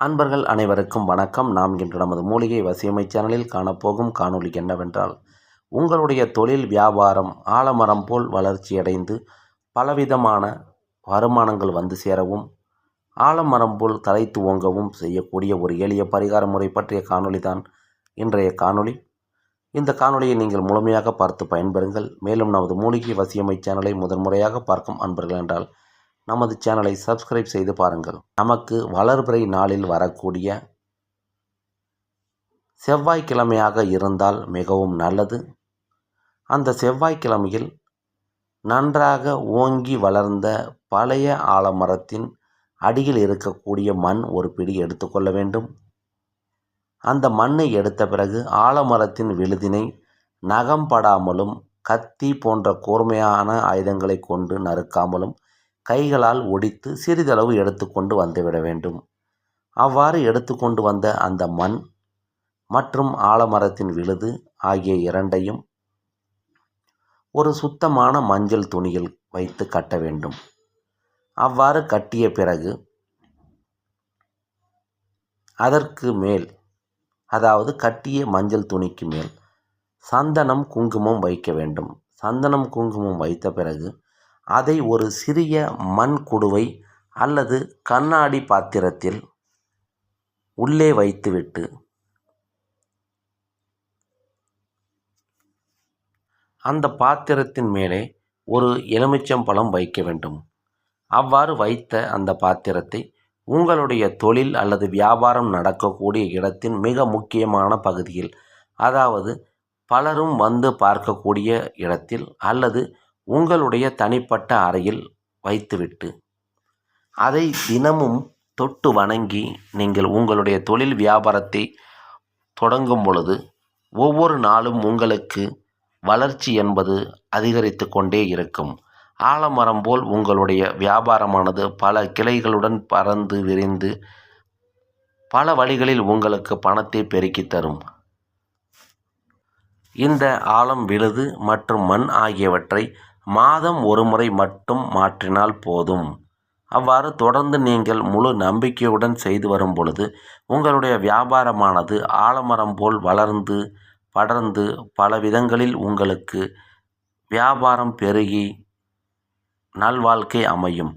அன்பர்கள் அனைவருக்கும் வணக்கம். நாம் இன்று நமது மூலிகை வசியமை சேனலில் காணப்போகும் காணொலி என்னவென்றால் உங்களுடைய தொழில் வியாபாரம் ஆலமரம் போல் வளர்ச்சியடைந்து பலவிதமான வருமானங்கள் வந்து சேரவும் ஆலமரம் போல் தலை துவங்கவும் செய்யக்கூடிய ஒரு எளிய பரிகார முறை பற்றிய காணொளி தான் இன்றைய காணொளி. இந்த காணொலியை நீங்கள் முழுமையாக பார்த்து பயன்பெறுங்கள். மேலும் நமது மூலிகை வசியமை சேனலை முதன்முறையாக பார்க்கும் அன்பர்கள் என்றால் நமது சேனலை சப்ஸ்கிரைப் செய்து பாருங்கள். நமக்கு வளர்பிறை நாளில் வரக்கூடிய செவ்வாய்க்கிழமையாக இருந்தால் மிகவும் நல்லது. அந்த செவ்வாய்க்கிழமையில் நன்றாக ஓங்கி வளர்ந்த பழைய ஆலமரத்தின் அடியில் இருக்கக்கூடிய மண் ஒரு பிடி எடுத்துக்கொள்ள வேண்டும். அந்த மண்ணை எடுத்த பிறகு ஆலமரத்தின் விழுதினை நகம் படாமலும் கத்தி போன்ற கூர்மையான ஆயுதங்களை கொண்டு நறுக்காமலும் கைகளால் ஒடித்து சிறிதளவு எடுத்துக்கொண்டு வந்துவிட வேண்டும். அவ்வாறு எடுத்துக்கொண்டு வந்த அந்த மண் மற்றும் ஆலமரத்தின் விழுது ஆகிய இரண்டையும் ஒரு சுத்தமான மஞ்சள் துணியில் வைத்து கட்ட வேண்டும். அவ்வாறு கட்டிய பிறகு அதற்கு மேல் அதாவது கட்டிய மஞ்சள் துணிக்கு மேல் சந்தனம் குங்குமம் வைக்க வேண்டும். சந்தனம் குங்குமம் வைத்த பிறகு அதை ஒரு சிறிய மண் குடுவை அல்லது கண்ணாடி பாத்திரத்தில் உள்ளே வைத்துவிட்டு அந்த பாத்திரத்தின் மேலே ஒரு எலுமிச்சம்பழம் வைக்க வேண்டும். அவ்வாறு வைத்த அந்த பாத்திரத்தை உங்களுடைய தொழில் அல்லது வியாபாரம் நடக்கக்கூடிய இடத்தின் மிக முக்கியமான பகுதியில் அதாவது பலரும் வந்து பார்க்கக்கூடிய இடத்தில் அல்லது உங்களுடைய தனிப்பட்ட அறையில் வைத்துவிட்டு அதை தினமும் தொட்டு வணங்கி நீங்கள் உங்களுடைய தொழில் வியாபாரத்தை தொடங்கும் பொழுது ஒவ்வொரு நாளும் உங்களுக்கு வளர்ச்சி என்பது அதிகரித்து கொண்டே இருக்கும். ஆலமரம் போல் உங்களுடைய வியாபாரமானது பல கிளைகளுடன் பறந்து விரிந்து பல வழிகளில் உங்களுக்கு பணத்தை பெருக்கி தரும். இந்த ஆழம் விழுது மற்றும் மண் ஆகியவற்றை மாதம் ஒரு முறை மட்டும் மாற்றினால் போதும். அவ்வாறு தொடர்ந்து நீங்கள் முழு நம்பிக்கையுடன் செய்து வரும் பொழுது உங்களுடைய வியாபாரமானது ஆலமரம் போல் வளர்ந்து படர்ந்து பல விதங்களில் உங்களுக்கு வியாபாரம் பெருகி நல்வாழ்க்கை அமையும்.